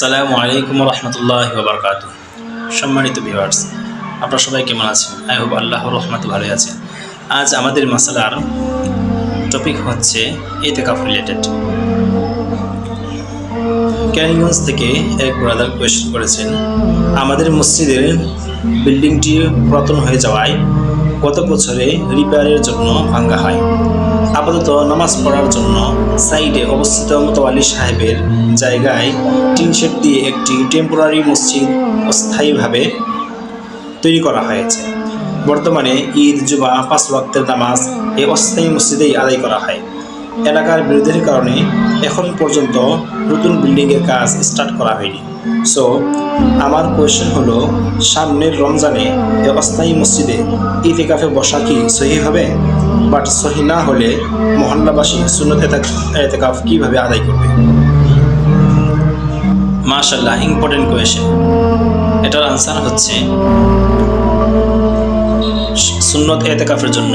আসসালামু আলাইকুম রহমতুল্লাহ বাবরকাত সম্মানিত ভিউয়ার্স, আপনারা সবাই কেমন আছেন? আই হোপ আল্লাহ রহমত ভালো আছেন। আজ আমাদের মশলার টপিক হচ্ছে এতেকাফ রিলেটেড ক্যারিগঞ্জ থেকে এক ব্রাদার কোয়েশ্চেন করেছেন, আমাদের মসজিদের বিল্ডিংটি পুরাতন হয়ে যাওয়ায় গত বছরে রিপেয়ারের জন্য ভাঙ্গা হয়? আপাতত নামাজ পড়ার জন্য সাইডে অবস্থিত মোতাবালি সাহেবের জায়গায় টিন শেড দিয়ে একটি টেম্পোরারি মসজিদ অস্থায়ীভাবে তৈরি করা হয়েছে। বর্তমানে ঈদ, জুমা, পাঁচ ওয়াক্তের নামাজ এই অস্থায়ী মসজিদেই আদায় করা হয়। এলাকার বিরোধের কারণে এখন পর্যন্ত নতুন বিল্ডিংয়ের কাজ স্টার্ট করা হয়নি। সো আমার কোয়েশ্চেন হলো, সামনের রমজানে অস্থায়ী মসজিদে ইতিকাফে বসা কি সহি হবে? বাট সহি না হলে মহল্লাবাসী সুন্নত এতেকাফ কীভাবে আদায় করবে? মাশাল্লাহ ইম্পর্টেন্ট কোয়েশন এটার আনসার হচ্ছে, সুন্নত এতেকাফের জন্য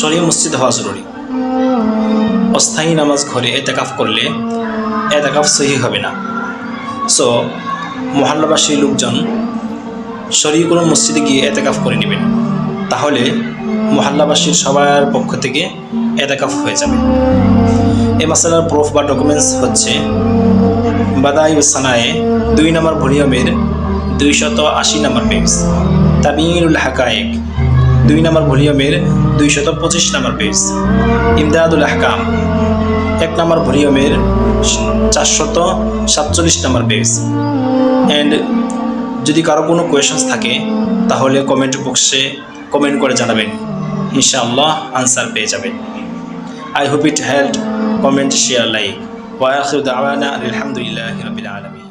শরীয় মসজিদ হওয়া জরুরি। অস্থায়ী নামাজ ঘরে এতেকাফ করলে এতেকাফ সহি হবে না। সো মহল্লাবাসী লোকজন শরীর কোনো মসজিদে গিয়ে এতেকাফ করে নেবেন। তাহলে মহল্লাবাসীর সবার পক্ষ থেকে এতেকাফ হয়ে যাবে। এই মশালার প্রুফ বা ডকুমেন্টস হচ্ছে, বাদাই সানায়ে দুই নম্বর ভলিউমের দুইশত আশি নম্বর পেজ তাবিনুল হাকায়েক দুই নম্বর ভলিউমের দুইশত পঁচিশ নম্বর পেজ, ইমদাদুল হাকাম এক নম্বর ভলিউমের চারশত সাতচল্লিশ নম্বর পেজ। অ্যান্ড যদি কারও কোনো কোয়েশনস থাকে, তাহলে কমেন্ট বক্সে কমেন্ট করে জানাবেন। ইনশাআল্লাহ আনসার পেয়ে যাবেন। I hope it help comment share like ওয়া আখির দাওয়ানা আলহামদুলিল্লাহি রাব্বিল আলামিন।